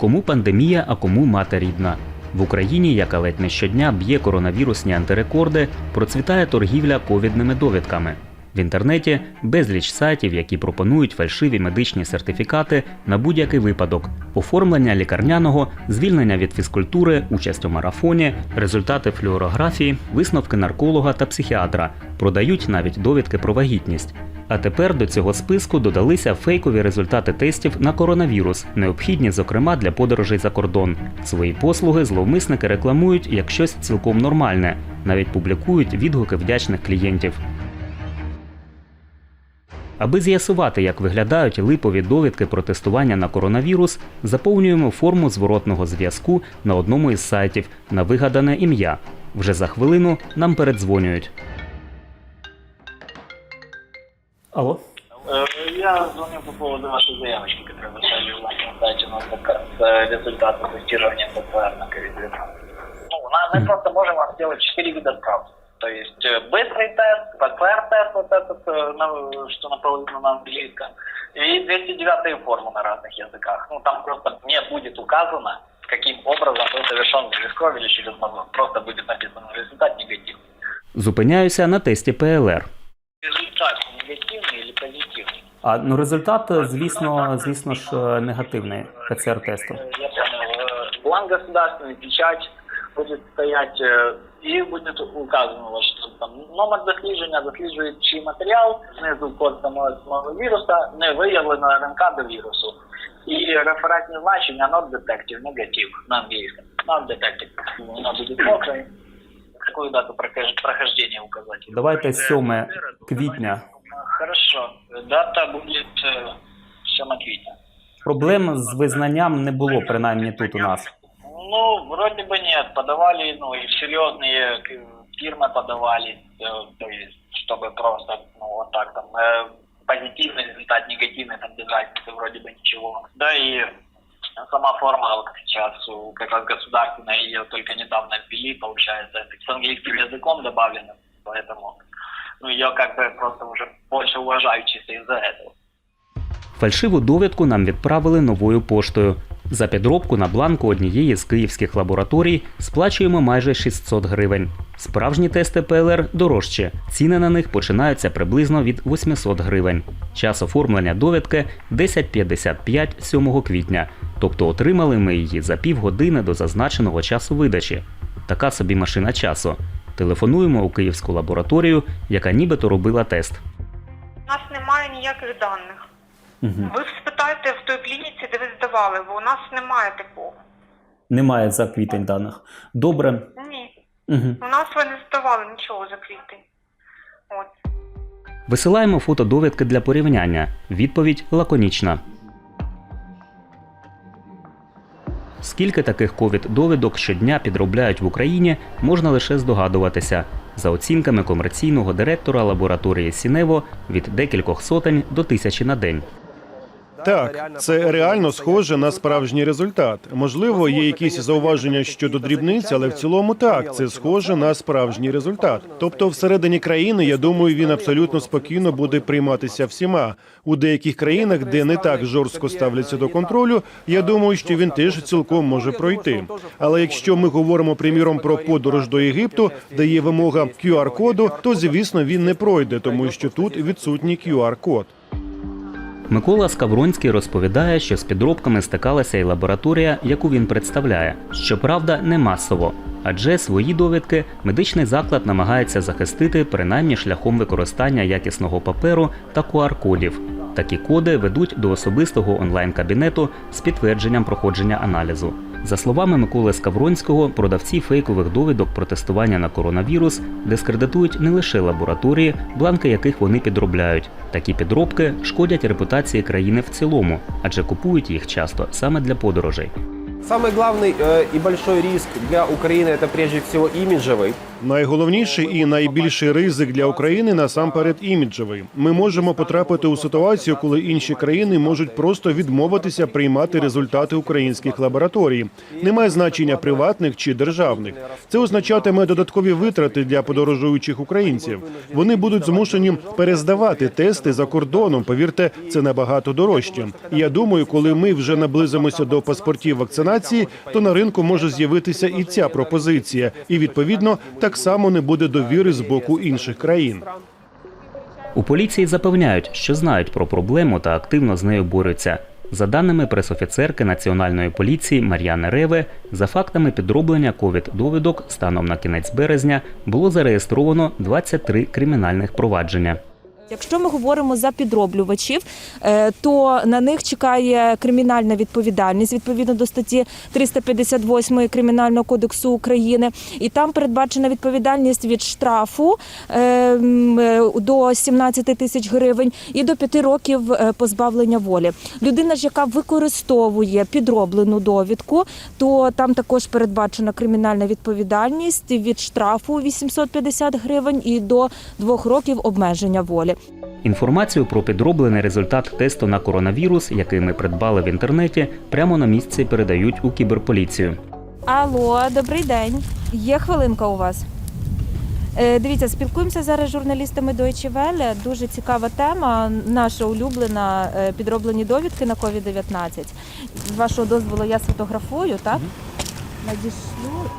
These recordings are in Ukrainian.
Кому пандемія, а кому мати рідна. В Україні, яка ледь не щодня б'є коронавірусні антирекорди, процвітає торгівля ковідними довідками. В інтернеті безліч сайтів, які пропонують фальшиві медичні сертифікати на будь-який випадок, оформлення лікарняного, звільнення від фізкультури, участь у марафоні, результати флюорографії, висновки нарколога та психіатра, продають навіть довідки про вагітність. А тепер до цього списку додалися фейкові результати тестів на коронавірус, необхідні, зокрема, для подорожей за кордон. Свої послуги зловмисники рекламують як щось цілком нормальне, навіть публікують відгуки вдячних клієнтів. Аби з'ясувати, як виглядають липові довідки про тестування на коронавірус, заповнюємо форму зворотного зв'язку на одному із сайтів на вигадане ім'я. Вже за хвилину нам передзвонюють. Алло? Э, Я звоню по поводу вашей заявочки, которую вы оставили в нашем сайте на заказ э, результаты тестирования ПЦР на COVID-19. Ну, на- мы просто можем вам сделать 4 вида справ. То есть э, быстрый тест, ПЦР-тест, вот этот, э, на- что наполовину на английском, и 209 формы на разных языках. Ну, там просто не будет указано, каким образом был совершен через кровь или через мозг. Просто будет написано результат негативный. Зупиняюся на тесті ПЛР. А ну результат, звісно, звісно ж, негативний ПЦР-тесту. Я понял. Э, Бланк государственный, печать будет стоять, э, и будет указано, вот, что там номер дослідження, досліджуючий матеріал, знизу код самого, самого віруса, не виявлено РНК до вірусу. І референтні значення not detective, негатив на англійському. Not detective. Воно буде мокре. Какую дату прохож- прохождения указать? Давайте 7 квітня. Хорошо. Дата будет э, 7 квітня. Проблем з визнанням не було, принаймні тут у нас. Ну, вроде бы нет. Подавали, ну, и серьезные фирмы подавали, то есть, чтобы просто, ну, вот так там, позитивный результат, негативный, там, разницы, вроде бы ничего. Да и сама форма вот сейчас как раз государственная, ее только недавно ввели, получается, с английским языком добавлено, поэтому, ну, ее как бы просто уже больше уважают чисто из-за этого. Фальшиву довідку нам відправили новою поштою. За підробку на бланку однієї з київських лабораторій сплачуємо майже 600 гривень. Справжні тести ПЛР дорожче. Ціни на них починаються приблизно від 800 гривень. Час оформлення довідки 10.55 7 квітня. Тобто отримали ми її за півгодини до зазначеного часу видачі. Така собі машина часу. Телефонуємо у київську лабораторію, яка нібито робила тест. У нас немає ніяких даних. Ви спитайте в той клініці, де ви здавали, бо у нас немає такого. Немає за квітень даних. Добре. Ні. Угу. У нас ви не здавали нічого за квітень. От. Висилаємо фото довідки для порівняння. Відповідь лаконічна. Скільки таких ковід-довідок щодня підробляють в Україні, можна лише здогадуватися. За оцінками комерційного директора лабораторії Сінево від декількох сотень до тисячі на день. Так, це реально схоже на справжній результат. Можливо, є якісь зауваження щодо дрібниць, але в цілому так, це схоже на справжній результат. Тобто, всередині країни, я думаю, він абсолютно спокійно буде прийматися всіма. У деяких країнах, де не так жорстко ставляться до контролю, я думаю, що він теж цілком може пройти. Але якщо ми говоримо приміром про подорож до Єгипту, де є вимога QR-коду, то звісно він не пройде, тому що тут відсутній QR-код. Микола Скавронський розповідає, що з підробками стикалася і лабораторія, яку він представляє. Щоправда, не масово. Адже свої довідки медичний заклад намагається захистити принаймні шляхом використання якісного паперу та QR-кодів. Такі коди ведуть до особистого онлайн-кабінету з підтвердженням проходження аналізу. За словами Миколи Скавронського, продавці фейкових довідок про тестування на коронавірус дискредитують не лише лабораторії, бланки яких вони підробляють. Такі підробки шкодять репутації країни в цілому, адже купують їх часто саме для подорожей. Самый главный э, и большой риск для Украины это прежде всего имиджевый. Найголовніший і найбільший ризик для України насамперед іміджевий. Ми можемо потрапити у ситуацію, коли інші країни можуть просто відмовитися приймати результати українських лабораторій. Немає значення приватних чи державних. Це означатиме додаткові витрати для подорожуючих українців. Вони будуть змушені перездавати тести за кордоном. Повірте, це набагато дорожче. Я думаю, коли ми вже наблизимося до паспортів вакцинації, то на ринку може з'явитися і ця пропозиція, і відповідно так само не буде довіри з боку інших країн. У поліції запевняють, що знають про проблему та активно з нею борються. За даними пресофіцерки Національної поліції Мар'яни Реве, за фактами підроблення ковід-довідок станом на кінець березня було зареєстровано 23 кримінальних провадження. Якщо ми говоримо за підроблювачів, е, то на них чекає кримінальна відповідальність відповідно до статті 358 Кримінального кодексу України, і там передбачена відповідальність від штрафу е, е, до 17 тисяч гривень і до 5 років позбавлення волі. Людина ж, яка використовує підроблену довідку, то там також передбачена кримінальна відповідальність від штрафу 850 гривень і до 2 років обмеження волі. Інформацію про підроблений результат тесту на коронавірус, який ми придбали в інтернеті, прямо на місці передають у кіберполіцію. Алло, добрий день. Є хвилинка у вас? Е, Дивіться, спілкуємося зараз з журналістами Deutsche Welle. Дуже цікава тема. Наша улюблена е, підроблені довідки на COVID-19. З вашого дозволу я сфотографую, так? Надішлю.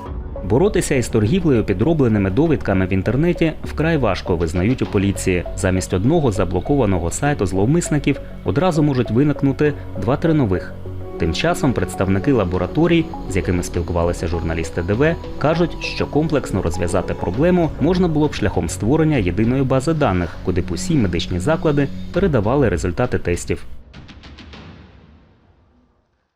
Боротися із торгівлею підробленими довідками в інтернеті вкрай важко визнають у поліції. Замість одного заблокованого сайту зловмисників одразу можуть виникнути два-три нових. Тим часом представники лабораторій, з якими спілкувалися журналісти ДВ, кажуть, що комплексно розв'язати проблему можна було б шляхом створення єдиної бази даних, куди б усі медичні заклади передавали результати тестів.